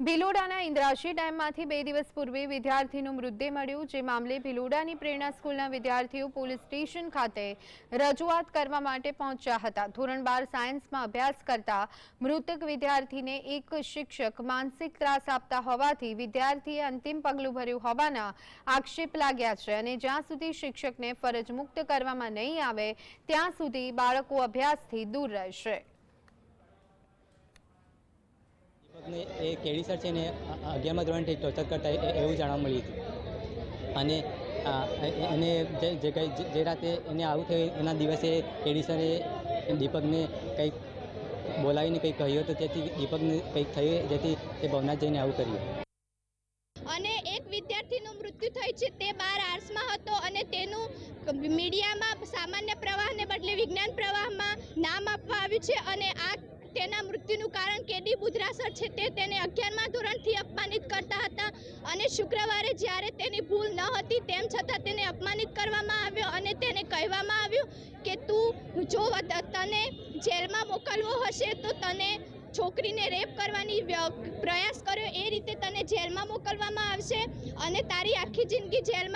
ભિલોડાના ઇન્દ્રાશી ડેમમાંથી બે દિવસ પૂર્વે વિદ્યાર્થીનું મૃતદેહ મળ્યું, જે મામલે ભિલોડાની પ્રેરણા સ્કૂલના વિદ્યાર્થીઓ પોલીસ સ્ટેશન ખાતે રજૂઆત કરવા માટે પહોંચ્યા હતા. ધોરણ બાર સાયન્સમાં અભ્યાસ કરતા મૃતક વિદ્યાર્થીને એક શિક્ષક માનસિક ત્રાસ આપતા હોવાથી વિદ્યાર્થીએ અંતિમ પગલું ભર્યું હોવાના આક્ષેપ લાગ્યા છે અને જ્યાં સુધી શિક્ષકને ફરજ મુક્ત કરવામાં નહીં આવે, ત્યાં સુધી બાળકો અભ્યાસથી દૂર રહેશે. દીપકને એ કેડી સર છે ને અગિયારમાં ધોરણથી ટોર્ચર કરતા એવું જાણવા મળ્યું હતું. અને એને જે કંઈ જે રાતે એને આવું થયું, એના દિવસે કેડી સરે દીપકને કંઈક બોલાવીને કંઈક કહ્યું હતું તેથી દીપકને કંઈક થયું જેથી તે ભવનાથ જઈને આવું કર્યું. અને એક વિદ્યાર્થીનું મૃત્યુ થયું છે, તે બાર આર્ટ્સમાં હતો અને તેનું મીડિયામાં સામાન્ય પ્રવાહને બદલે વિજ્ઞાન પ્રવાહમાં નામ આપવા આવ્યું છે અને આ તેના મૃત્યુનું કારણ કેડી બુધરાસર છે તે તેને અગિયારમા ધોરણથી અપમાનિત કરતા હતા અને શુક્રવારે જ્યારે તેની ભૂલ ન હતી તેમ છતાં તેને અપમાનિત કરવામાં આવ્યો અને તેને કહેવામાં આવ્યું કે, તું જો તને જેલમાં મોકલવો હશે તો તને છોકરીને રેપ કરવાની પ્રયાસ કર્યો. એ રીતે તને જેલમાં મોકલવામાં આવશે અને તારી આખી જિંદગી જેલમાં